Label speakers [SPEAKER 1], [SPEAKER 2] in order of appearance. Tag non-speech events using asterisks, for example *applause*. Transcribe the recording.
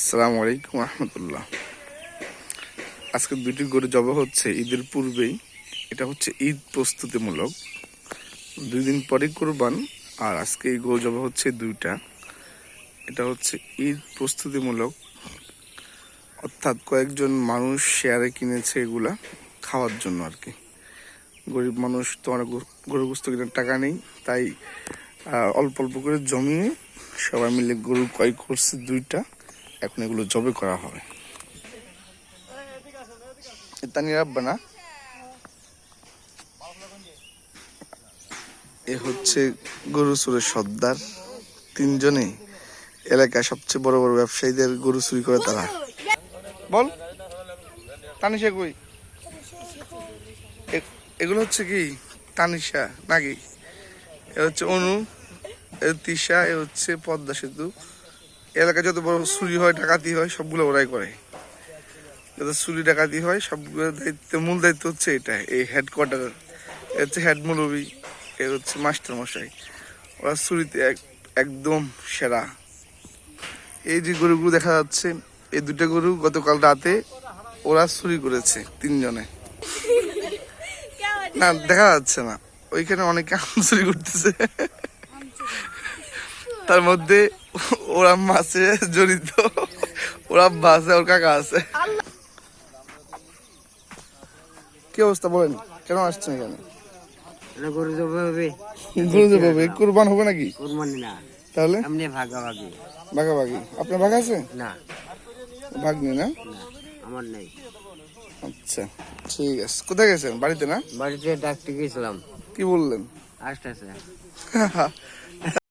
[SPEAKER 1] আসসালামু আলাইকুম রহমতুল্লাহ। আজকে দুটি গরু জবা হচ্ছে ঈদের পূর্বেই। এটা হচ্ছে ঈদ প্রস্তুতিমূলক। দুই দিন পরে কোরবান, আর আজকে এই গরু জবা হচ্ছে দুইটা। এটা হচ্ছে ঈদ প্রস্তুতিমূলক। অর্থাৎ কয়েকজন মানুষ শেয়ারে কিনেছে এগুলা খাওয়ার জন্য আর কি গরিব মানুষ তো অনেক গরু গোস্ত কেনার টাকা নেই, তাই অল্প অল্প করে জমিয়ে সবাই মিলে গরু ক্রয় করছে দুইটা। এখন এগুলো জবে করা হবে এটা নিরাপবা না। এ হচ্ছে গরু চুরের সর্দার। তিনজনে এলাকায় সবচেয়ে বড় বড় ব্যবসায়ীদের গরু চুরি করে তারা। বল, তানিশা কই? এগুলো হচ্ছে কি? তানিশা নাকি? এ হচ্ছে অনু, এ তিশা, এ হচ্ছে পদ্মা সেতু। এলাকায় যত বড় চুরি হয়, ডাকাতি হয়, সবগুলো ওরাই করে। যত চুরি, ডাকাতি হয়, সবগুলো দায়িত্ব, মূল দায়িত্ব হচ্ছে এটা, এই হেডকোয়ার্টার এ হচ্ছে হেড মুরবি এ হচ্ছে মাস্টার মশাই ওরা চুরিতে এক- একদম সেরা। এই যে গরুগুলো দেখা যাচ্ছে, এই দুটো গরু গতকাল রাতে ওরা চুরি করেছে, তিনজনে। না, দেখা যাচ্ছে না। ওইখানে অনেকে আম চুরি করতেছে। তার মধ্যে ওরা মাছে জড়িত। ওরা বাসে ওর কাকা আছে। কি অবস্থা বলেন? কেন আসছেন এখানে?
[SPEAKER 2] এটা গরু জবে হবে।
[SPEAKER 1] গরু যে পাবে কুরবান হবে নাকি?
[SPEAKER 2] কোরবানি না।
[SPEAKER 1] তাহলে?
[SPEAKER 2] এমনি ভাগাভাগি।
[SPEAKER 1] ভাগাভাগি। আপনার ভাগ আছে?
[SPEAKER 2] না।
[SPEAKER 1] ভাগ নেই না?
[SPEAKER 2] না আমার নেই।
[SPEAKER 1] আচ্ছা ঠিক আছে। কোথায় গেছেন? বাড়িতে না?
[SPEAKER 2] বাড়িতে ডাকতে গেছিলাম।
[SPEAKER 1] কি বললেন?
[SPEAKER 2] আসতেছে। *laughs*